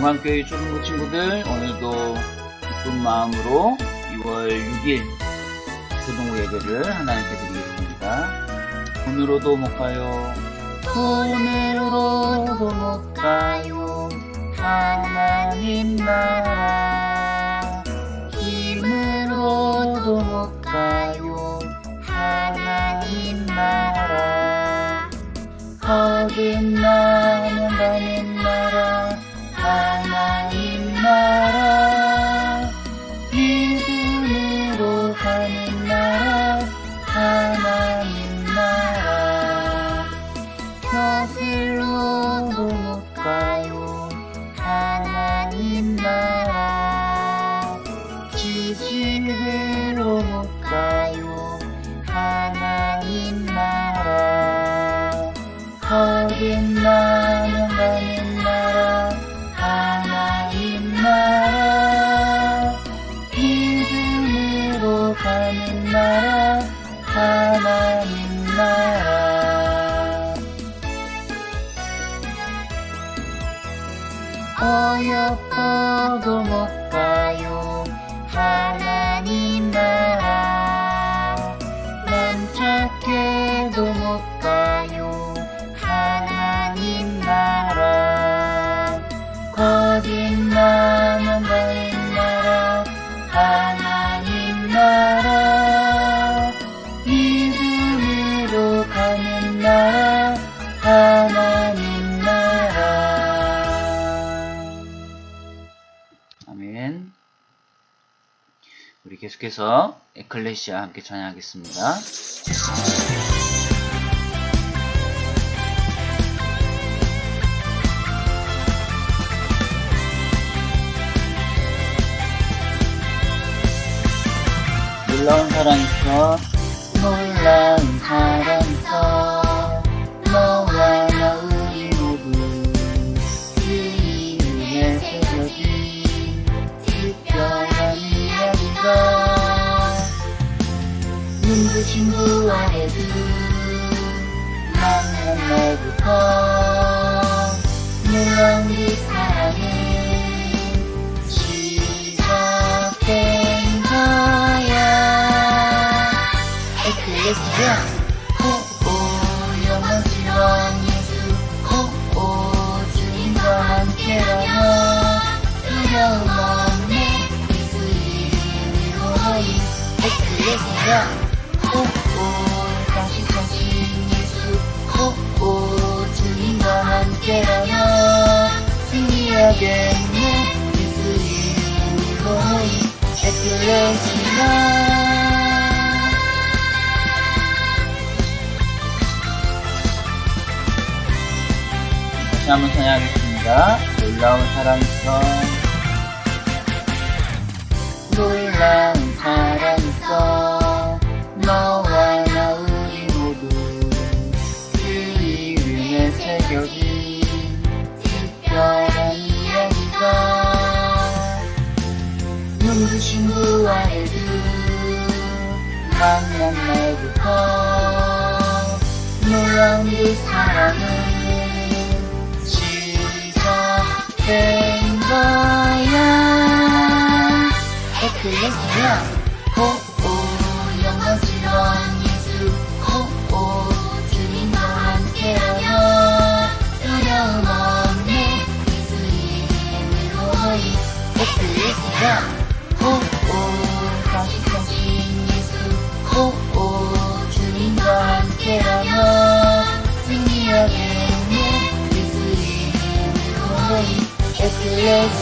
관광교회 초등부 친구들 오늘도 기쁜 마음으로 2월 6일 초등부 예배를 하나님께 드리겠습니다. 오늘로도 못 가요. 오늘로도 못 가요. 하나님 나라 힘으로도 못 가요. 하나님 나라 거듭나면 가는 나 계속해서 에클레시아 함께 찬양하겠습니다. 놀라운 사랑 있어 놀라운 그 사랑은 시작된 거야. 에클레시아 호오 영원시 왕 예수 호오 주님과 함께라며 두려움 없네 예수 이름으로 너희 에클레시아 함께라며 승리하겠네 예수 이름으로 너희 에클레시아 다시 한번 찬양하겠습니다. 놀라운 사랑 있어. 놀라운 사랑 있어. 너와 나 우리 모두 그 이름에 새겨진 그 사랑은 시작된 거야. 에클레시아 에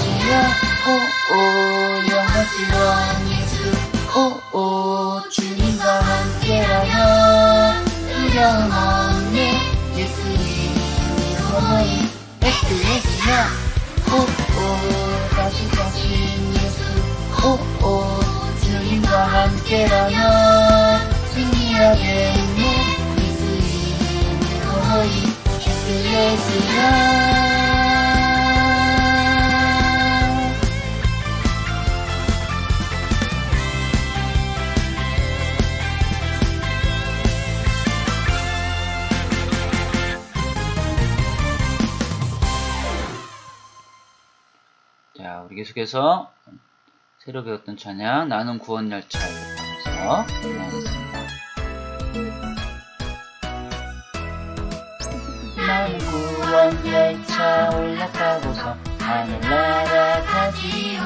계속해서 새로 배웠던 찬양 나는 구원 열차를 하면서 찬양하겠습니다. 나는 구원 열차 올라타고서 하늘 날아가지요.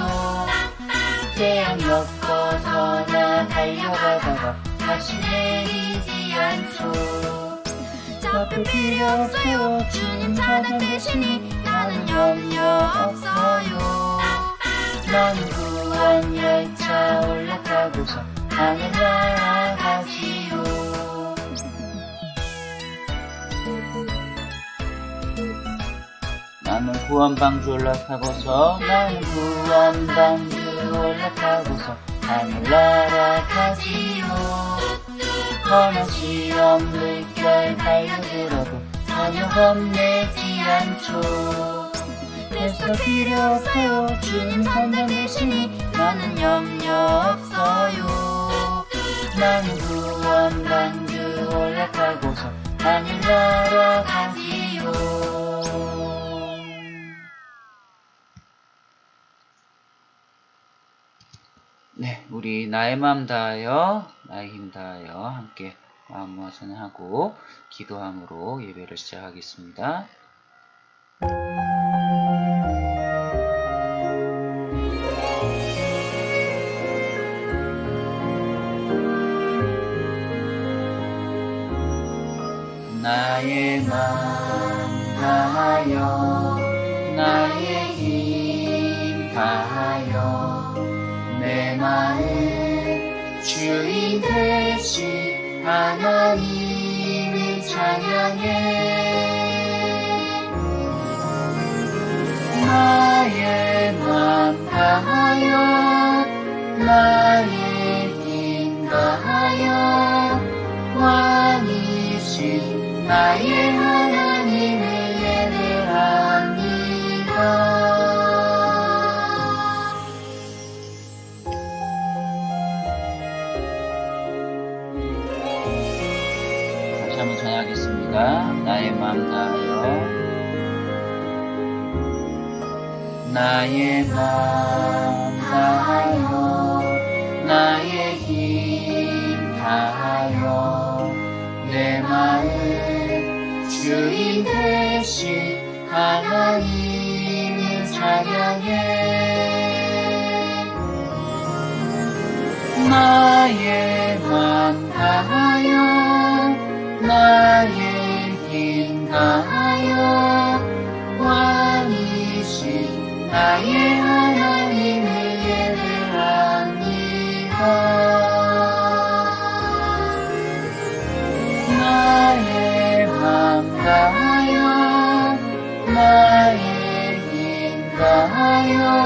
태양 엮어서 나 달려가다가 다시 내리지 않죠. 앞에 필요 세워 주님 사랑 대신이 나는 염려 없어요 나는 구원 열차 올라타고서 하늘 날아가지요. 나는 구원 방주 올라타고서 나는 구원 방주 올라타고서 하늘 날아가지요. 험한 시험 물결 달려들어도 전혀 겁내지 않죠 그래서 필요 세워 주님 선장 대신이 나는 염려 없어요. 나는 구원방주 올라타고서 하늘 날아가지요. 네, 우리 나의 마음 다하여 나의 힘 다하여 함께 마음 모아서 하고 기도함으로 예배를 시작하겠습니다. 나의 마음 다하여 나의 힘 다하여 내 마음 주인 되신 하나님을 찬양해. 나의 맘 다하여 나의 나의 하나님을 예배합니다. 다시 한번 전하겠습니다. 나의 마음 다하여. 나의 마음 주인 되신 하나님을 찬양해. 나의 맘 다하여 나의 힘 다하여 왕이신 나의 하여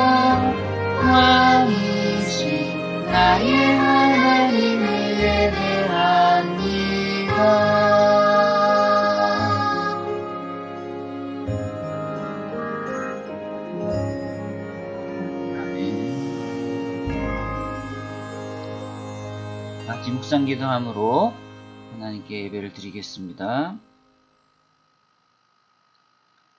묵상 기도함으로 하나님께 예배를 드리겠습니다.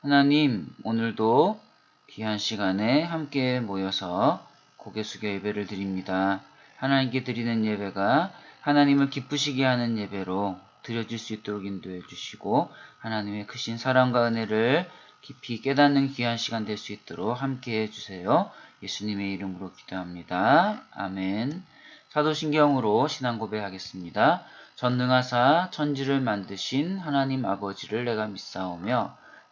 하나님, 오늘도 귀한 시간에 함께 모여서 고개 숙여 예배를 드립니다. 하나님께 드리는 예배가 하나님을 기쁘시게 하는 예배로 드려질 수 있도록 인도해 주시고 하나님의 크신 사랑과 은혜를 깊이 깨닫는 귀한 시간 될 수 있도록 함께 해 주세요. 예수님의 이름으로 기도합니다. 아멘. 사도신경으로 신앙 고백하겠습니다. 전능하사 천지를 만드신 하나님 아버지를 내가 믿사오며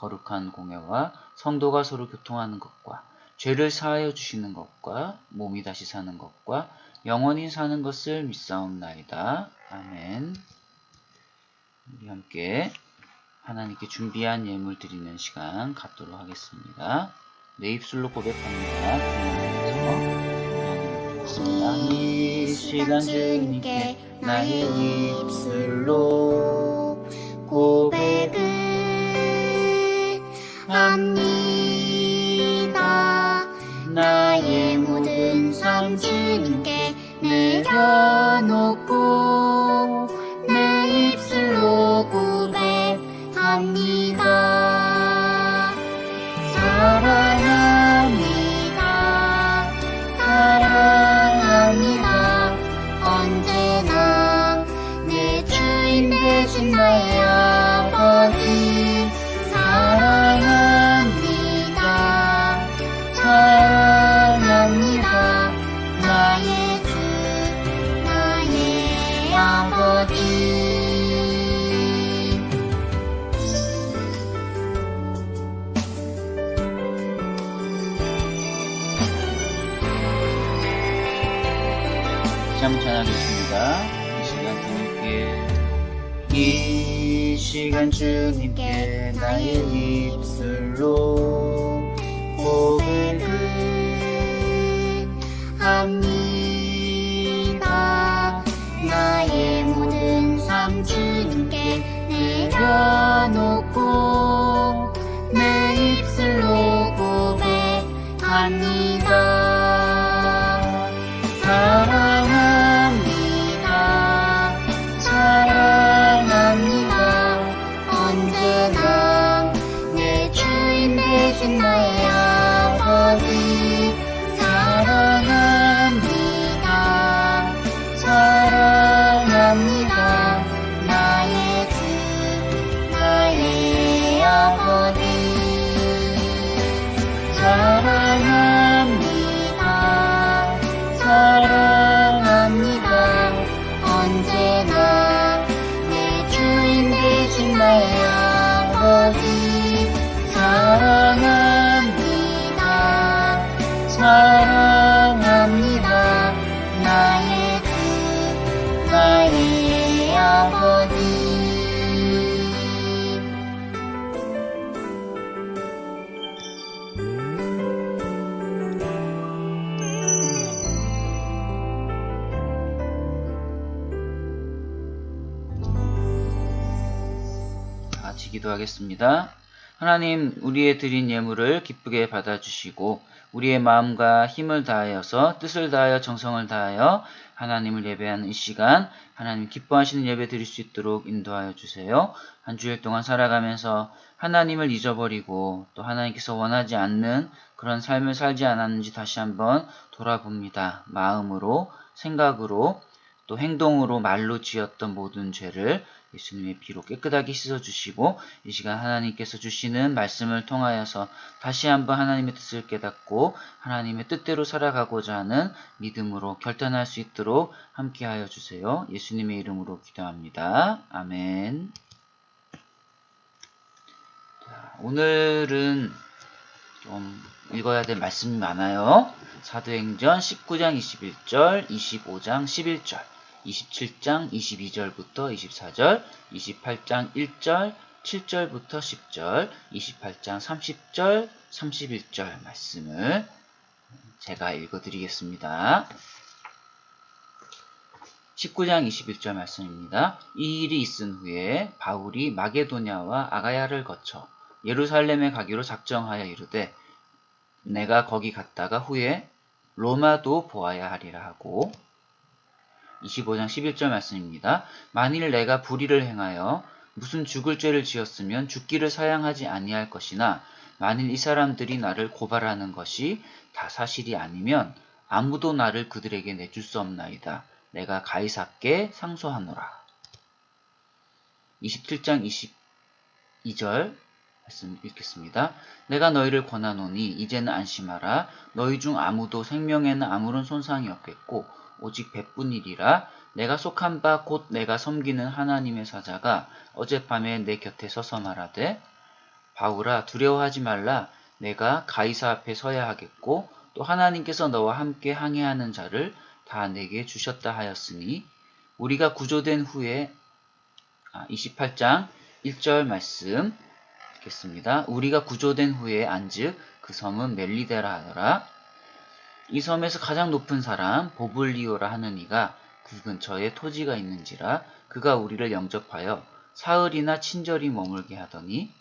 거룩한 공예와 성도가 서로 교통하는 것과 죄를 사하여 주시는 것과 몸이 다시 사는 것과 영원히 사는 것을 믿사옵나이다. 아멘. 우리 함께 하나님께 준비한 예물 드리는 시간 갖도록 하겠습니다. 내 입술로 고백합니다. 이 시간 주님께 나의 입술로 고백을 합니다. 나의 모든 삶 주님께 내려놓고 시간 주님께 나의 입술로 고백을 합니다. 나의 모든 삶 주님께 내려놓고 내 입술로 고백합니다. 기도하겠습니다. 하나님, 우리의 드린 예물을 기쁘게 받아주시고, 우리의 마음과 힘을 다하여서 뜻을 다하여 정성을 다하여 하나님을 예배하는 이 시간, 하나님 기뻐하시는 예배 드릴 수 있도록 인도하여 주세요. 한 주일 동안 살아가면서 하나님을 잊어버리고 또 하나님께서 원하지 않는 그런 삶을 살지 않았는지 다시 한번 돌아봅니다. 마음으로, 생각으로, 또 행동으로 말로 지었던 모든 죄를 예수님의 피로 깨끗하게 씻어주시고 이 시간 하나님께서 주시는 말씀을 통하여서 다시 한번 하나님의 뜻을 깨닫고 하나님의 뜻대로 살아가고자 하는 믿음으로 결단할 수 있도록 함께하여 주세요. 예수님의 이름으로 기도합니다. 아멘. 자, 오늘은 좀 읽어야 될 말씀이 많아요. 사도행전 19장 21절, 25장 11절, 27장 22절부터 24절, 28장 1절, 7절부터 10절, 28장 30절, 31절 말씀을 제가 읽어드리겠습니다. 19장 21절 말씀입니다. 이 일이 있은 후에 바울이 마게도냐와 아가야를 거쳐 예루살렘에 가기로 작정하여 이르되 내가 거기 갔다가 후에 로마도 보아야 하리라 하고 25장 11절 말씀입니다. 만일 내가 불의를 행하여 무슨 죽을 죄를 지었으면 죽기를 사양하지 아니할 것이나 만일 이 사람들이 나를 고발하는 것이 다 사실이 아니면 아무도 나를 그들에게 내줄 수 없나이다. 내가 가이사께 상소하노라. 27장 22절 말씀 읽겠습니다. 내가 너희를 권하노니 이제는 안심하라. 너희 중 아무도 생명에는 아무런 손상이 없겠고 오직 배뿐이리라. 내가 속한 바 곧 내가 섬기는 하나님의 사자가 어젯밤에 내 곁에 서서 말하되 바울아 두려워하지 말라. 내가 가이사 앞에 서야 하겠고 또 하나님께서 너와 함께 항해하는 자를 다 내게 주셨다 하였으니 우리가 구조된 후에 아, 28장 1절 말씀 읽겠습니다. 우리가 구조된 후에 안즉 그 섬은 멜리데라 하더라. 이 섬에서 가장 높은 사람 보블리오라 하는 이가 그 근처에 토지가 있는지라 그가 우리를 영접하여 사흘이나 친절히 머물게 하더니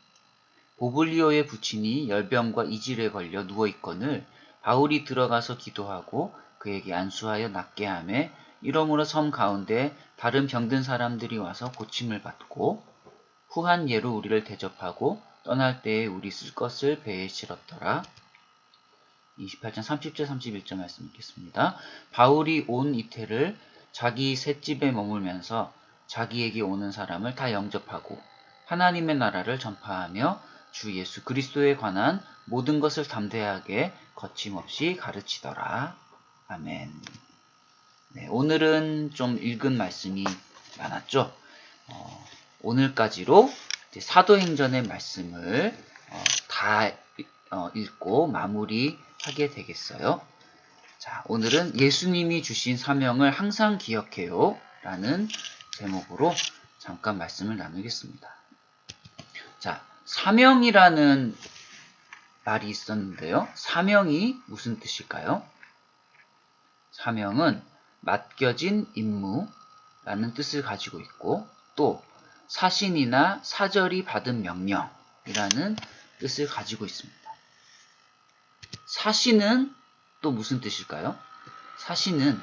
보블리오의 부친이 열병과 이질에 걸려 누워 있거늘 바울이 들어가서 기도하고 그에게 안수하여 낫게 하매 이러므로 섬 가운데 다른 병든 사람들이 와서 고침을 받고 후한 예로 우리를 대접하고 떠날 때에 우리 쓸 것을 배에 실었더라. 28장 30절 31절 말씀 읽겠습니다. 바울이 온 이태를 자기 셋집에 머물면서 자기에게 오는 사람을 다 영접하고 하나님의 나라를 전파하며 주 예수 그리스도에 관한 모든 것을 담대하게 거침없이 가르치더라. 아멘. 네, 오늘은 좀 읽은 말씀이 많았죠. 어, 오늘까지로 사도행전의 말씀을 어, 다 어, 읽고 마무리하게 되겠어요. 자, 오늘은 예수님이 주신 사명을 항상 기억해요. 라는 제목으로 잠깐 말씀을 나누겠습니다. 자, 사명이라는 말이 있었는데요. 사명이 무슨 뜻일까요? 사명은 맡겨진 임무라는 뜻을 가지고 있고 또 사신이나 사절이 받은 명령이라는 뜻을 가지고 있습니다. 사신은 또 무슨 뜻일까요? 사신은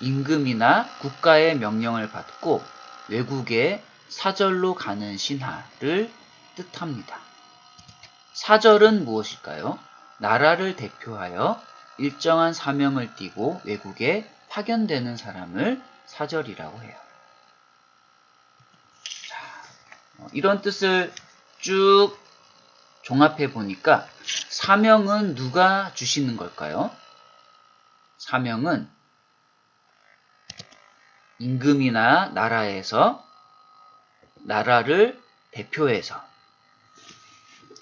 임금이나 국가의 명령을 받고 외국에 사절로 가는 신하를 뜻합니다. 사절은 무엇일까요? 나라를 대표하여 일정한 사명을 띠고 외국에 파견되는 사람을 사절이라고 해요. 자, 어, 이런 뜻을 쭉 종합해 보니까 사명은 누가 주시는 걸까요? 사명은 임금이나 나라에서 나라를 대표해서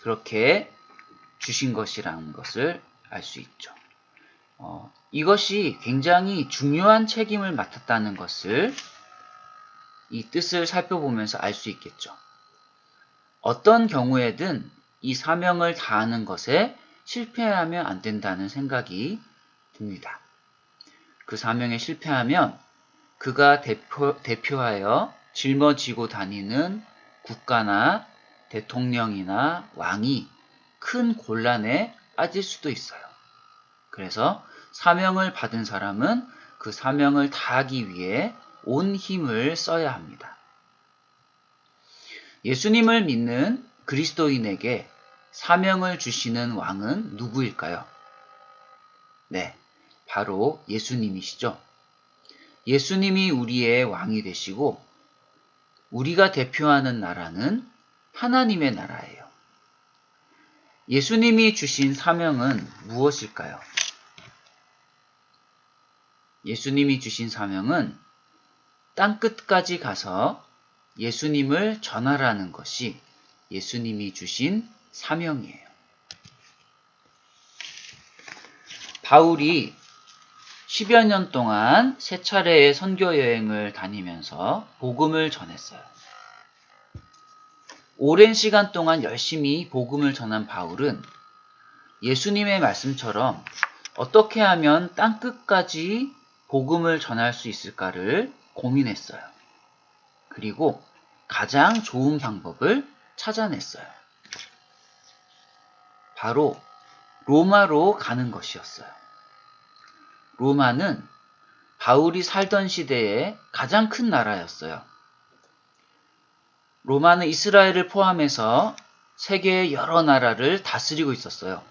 그렇게 주신 것이라는 것을 알 수 있죠. 어, 이것이 굉장히 중요한 책임을 맡았다는 것을 이 뜻을 살펴보면서 알 수 있겠죠. 어떤 경우에든 이 사명을 다하는 것에 실패하면 안 된다는 생각이 듭니다. 그 사명에 실패하면 그가 대표, 대표하여 짊어지고 다니는 국가나 대통령이나 왕이 큰 곤란에 빠질 수도 있어요. 그래서 사명을 받은 사람은 그 사명을 다하기 위해 온 힘을 써야 합니다. 예수님을 믿는 그리스도인에게 사명을 주시는 왕은 누구일까요? 네, 바로 예수님이시죠. 예수님이 우리의 왕이 되시고 우리가 대표하는 나라는 하나님의 나라예요. 예수님이 주신 사명은 무엇일까요? 예수님이 주신 사명은 땅 끝까지 가서 예수님을 전하라는 것이 예수님이 주신 사명이에요. 바울이 10여 년 동안 세 차례의 선교 여행을 다니면서 복음을 전했어요. 오랜 시간 동안 열심히 복음을 전한 바울은 예수님의 말씀처럼 어떻게 하면 땅 끝까지 복음을 전할 수 있을까를 고민했어요. 그리고 가장 좋은 방법을 찾아냈어요. 바로 로마로 가는 것이었어요. 로마는 바울이 살던 시대에 가장 큰 나라였어요. 로마는 이스라엘을 포함해서 세계의 여러 나라를 다스리고 있었어요.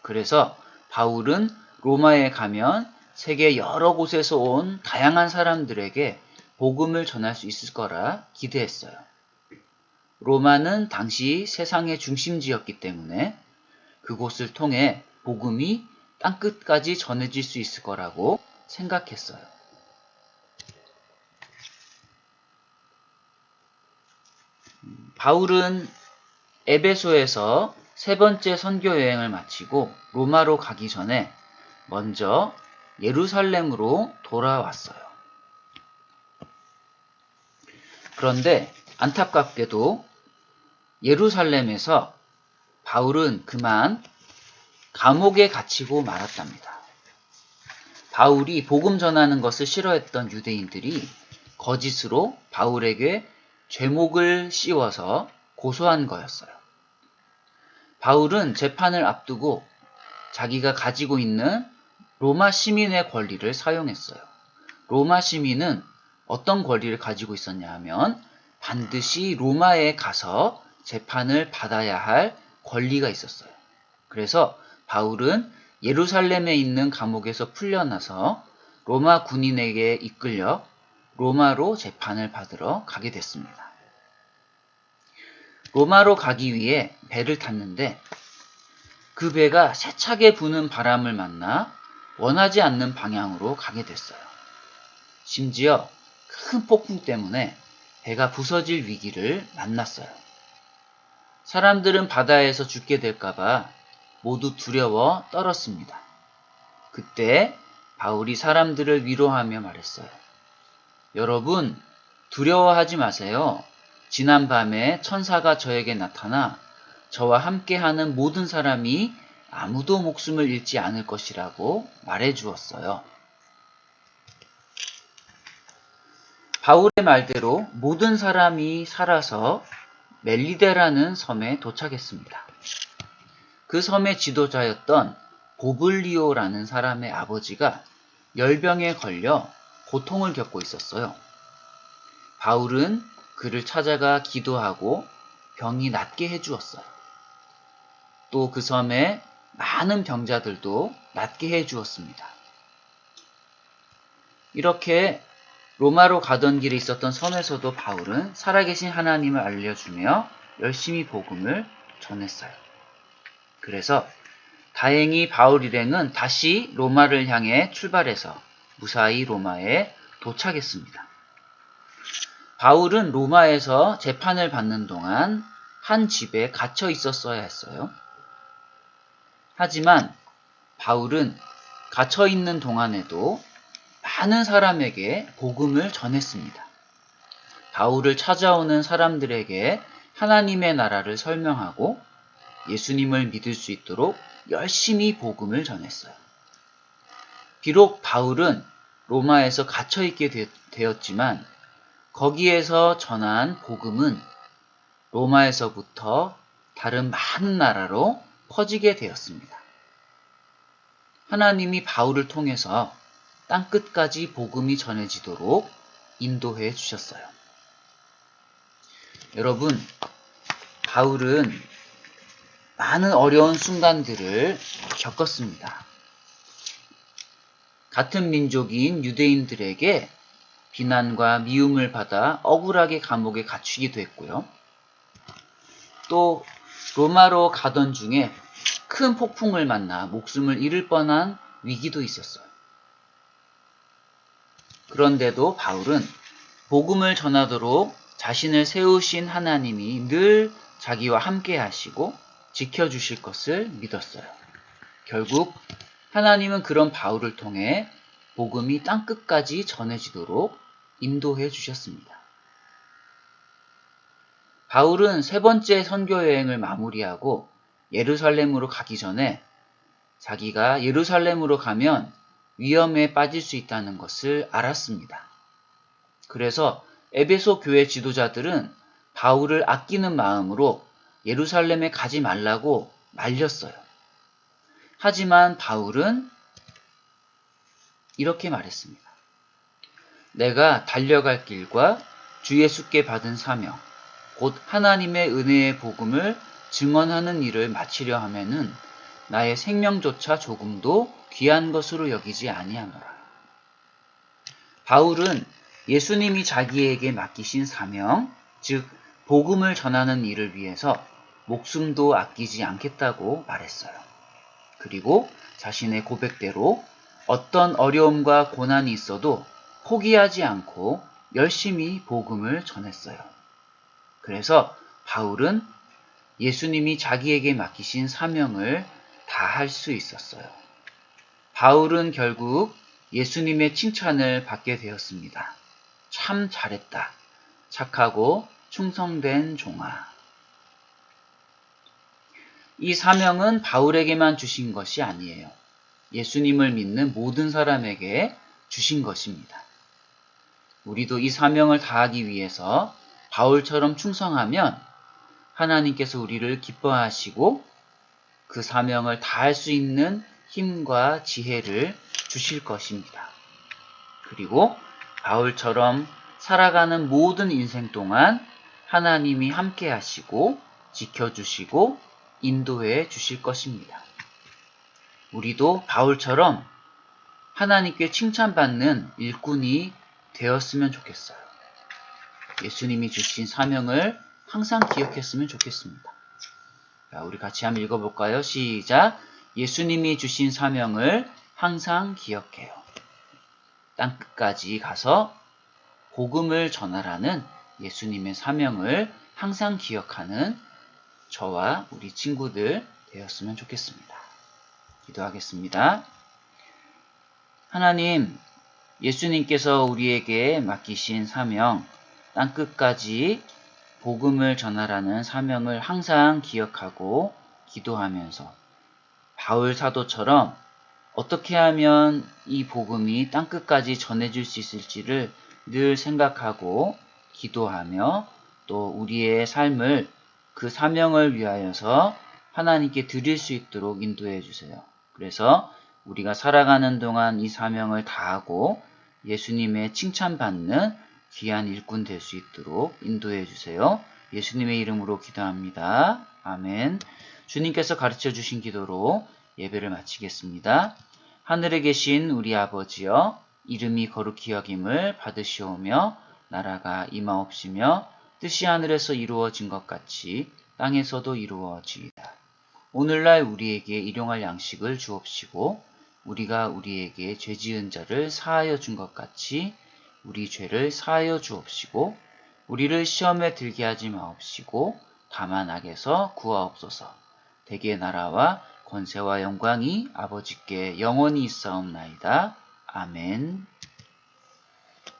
그래서 바울은 로마에 가면 세계 여러 곳에서 온 다양한 사람들에게 복음을 전할 수 있을 거라 기대했어요. 로마는 당시 세상의 중심지였기 때문에 그곳을 통해 복음이 땅끝까지 전해질 수 있을 거라고 생각했어요. 바울은 에베소에서 세 번째 선교 여행을 마치고 로마로 가기 전에 먼저 예루살렘으로 돌아왔어요. 그런데 안타깝게도 예루살렘에서 바울은 그만 감옥에 갇히고 말았답니다. 바울이 복음 전하는 것을 싫어했던 유대인들이 거짓으로 바울에게 죄목을 씌워서 고소한 거였어요. 바울은 재판을 앞두고 자기가 가지고 있는 로마 시민의 권리를 사용했어요. 로마 시민은 어떤 권리를 가지고 있었냐 하면 반드시 로마에 가서 재판을 받아야 할 권리가 있었어요. 그래서 바울은 예루살렘에 있는 감옥에서 풀려나서 로마 군인에게 이끌려 로마로 재판을 받으러 가게 됐습니다. 로마로 가기 위해 배를 탔는데 그 배가 세차게 부는 바람을 만나 원하지 않는 방향으로 가게 됐어요. 심지어 큰 폭풍 때문에 배가 부서질 위기를 만났어요. 사람들은 바다에서 죽게 될까봐 모두 두려워 떨었습니다. 그때 바울이 사람들을 위로하며 말했어요. 여러분, 두려워하지 마세요. 지난 밤에 천사가 저에게 나타나 저와 함께하는 모든 사람이 아무도 목숨을 잃지 않을 것이라고 말해 주었어요. 바울의 말대로 모든 사람이 살아서 멜리데라는 섬에 도착했습니다. 그 섬의 지도자였던 보블리오라는 사람의 아버지가 열병에 걸려 고통을 겪고 있었어요. 바울은 그를 찾아가 기도하고 병이 낫게 해주었어요. 또 그 섬에 많은 병자들도 낫게 해주었습니다. 이렇게 로마로 가던 길에 있었던 섬에서도 바울은 살아계신 하나님을 알려주며 열심히 복음을 전했어요. 그래서 다행히 바울 일행은 다시 로마를 향해 출발해서 무사히 로마에 도착했습니다. 바울은 로마에서 재판을 받는 동안 한 집에 갇혀 있었어야 했어요. 하지만 바울은 갇혀 있는 동안에도 많은 사람에게 복음을 전했습니다. 바울을 찾아오는 사람들에게 하나님의 나라를 설명하고 예수님을 믿을 수 있도록 열심히 복음을 전했어요. 비록 바울은 로마에서 갇혀 있게 되었지만 거기에서 전한 복음은 로마에서부터 다른 많은 나라로 퍼지게 되었습니다. 하나님이 바울을 통해서 땅 끝까지 복음이 전해지도록 인도해 주셨어요. 여러분, 바울은 많은 어려운 순간들을 겪었습니다. 같은 민족인 유대인들에게 비난과 미움을 받아 억울하게 감옥에 갇히기도 했고요. 또 로마로 가던 중에 큰 폭풍을 만나 목숨을 잃을 뻔한 위기도 있었어요. 그런데도 바울은 복음을 전하도록 자신을 세우신 하나님이 늘 자기와 함께 하시고 지켜주실 것을 믿었어요. 결국 하나님은 그런 바울을 통해 복음이 땅끝까지 전해지도록 인도해 주셨습니다. 바울은 세 번째 선교 여행을 마무리하고 예루살렘으로 가기 전에 자기가 예루살렘으로 가면 위험에 빠질 수 있다는 것을 알았습니다. 그래서 에베소 교회 지도자들은 바울을 아끼는 마음으로 예루살렘에 가지 말라고 말렸어요. 하지만 바울은 이렇게 말했습니다. 내가 달려갈 길과 주 예수께 받은 사명, 곧 하나님의 은혜의 복음을 증언하는 일을 마치려 하면은 나의 생명조차 조금도 귀한 것으로 여기지 아니하노라. 바울은 예수님이 자기에게 맡기신 사명, 즉 복음을 전하는 일을 위해서 목숨도 아끼지 않겠다고 말했어요. 그리고 자신의 고백대로 어떤 어려움과 고난이 있어도 포기하지 않고 열심히 복음을 전했어요. 그래서 바울은 예수님이 자기에게 맡기신 사명을 다 할 수 있었어요. 바울은 결국 예수님의 칭찬을 받게 되었습니다. 참 잘했다. 착하고 충성된 종아. 이 사명은 바울에게만 주신 것이 아니에요. 예수님을 믿는 모든 사람에게 주신 것입니다. 우리도 이 사명을 다하기 위해서 바울처럼 충성하면 하나님께서 우리를 기뻐하시고 그 사명을 다할 수 있는 힘과 지혜를 주실 것입니다. 그리고 바울처럼 살아가는 모든 인생 동안 하나님이 함께 하시고 지켜주시고 인도해 주실 것입니다. 우리도 바울처럼 하나님께 칭찬받는 일꾼이 되었으면 좋겠어요. 예수님이 주신 사명을 항상 기억했으면 좋겠습니다. 자, 우리 같이 한번 읽어볼까요? 시작. 예수님이 주신 사명을 항상 기억해요. 땅 끝까지 가서 복음을 전하라는 예수님의 사명을 항상 기억하는 저와 우리 친구들 되었으면 좋겠습니다. 기도하겠습니다. 하나님, 예수님께서 우리에게 맡기신 사명, 땅 끝까지 복음을 전하라는 사명을 항상 기억하고 기도하면서 바울 사도처럼 어떻게 하면 이 복음이 땅끝까지 전해질 수 있을지를 늘 생각하고 기도하며 또 우리의 삶을 그 사명을 위하여서 하나님께 드릴 수 있도록 인도해 주세요. 그래서 우리가 살아가는 동안 이 사명을 다하고 예수님의 칭찬받는 귀한 일꾼 될 수 있도록 인도해 주세요. 예수님의 이름으로 기도합니다. 아멘. 주님께서 가르쳐 주신 기도로 예배를 마치겠습니다. 하늘에 계신 우리 아버지여 이름이 거룩히 여김을 받으시오며 나라가 임하옵시며 뜻이 하늘에서 이루어진 것 같이 땅에서도 이루어지이다. 오늘날 우리에게 일용할 양식을 주옵시고 우리가 우리에게 죄 지은 자를 사하여 준 것 같이 우리 죄를 사하여 주옵시고 우리를 시험에 들게 하지 마옵시고 다만 악에서 구하옵소서. 대개 나라와 권세와 영광이 아버지께 영원히 있사옵나이다. 아멘.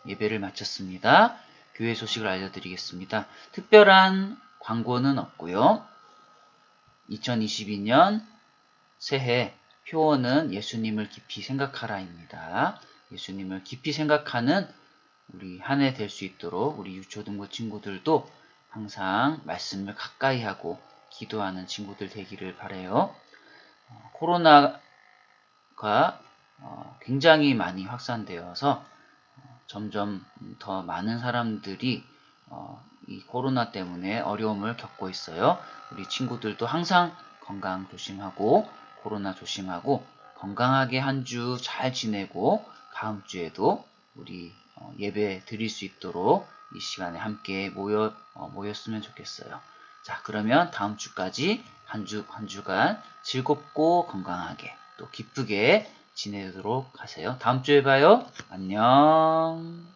예배를 마쳤습니다. 교회 소식을 알려드리겠습니다. 특별한 광고는 없고요. 2022년 새해 표어는 예수님을 깊이 생각하라입니다. 예수님을 깊이 생각하는 우리 한 해 될 수 있도록 우리 유초등부 친구들도 항상 말씀을 가까이 하고 기도하는 친구들 되기를 바래요. 어, 코로나가 어, 굉장히 많이 확산되어서 어, 점점 더 많은 사람들이 어, 이 코로나 때문에 어려움을 겪고 있어요. 우리 친구들도 항상 건강 조심하고 코로나 조심하고 건강하게 한 주 잘 지내고 다음 주에도 우리 어, 예배 드릴 수 있도록 이 시간에 함께 모여 어, 모였으면 좋겠어요. 자, 그러면 다음 주까지 한 주 한 주간 즐겁고 건강하게 또 기쁘게 지내도록 하세요. 다음 주에 봐요. 안녕.